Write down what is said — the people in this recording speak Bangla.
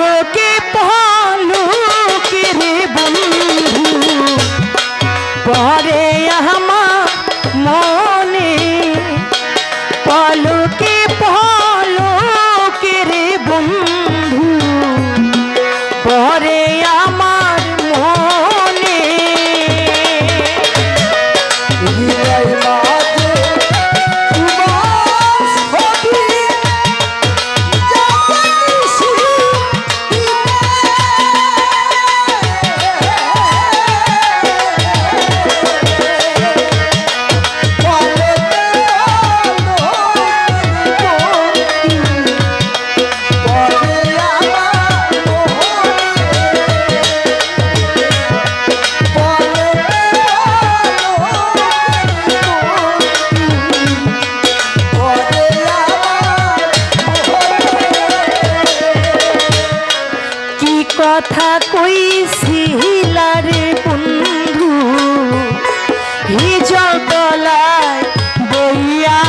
look কথা কইছিলারে বন্ধু। হিজল তলায় বইয়া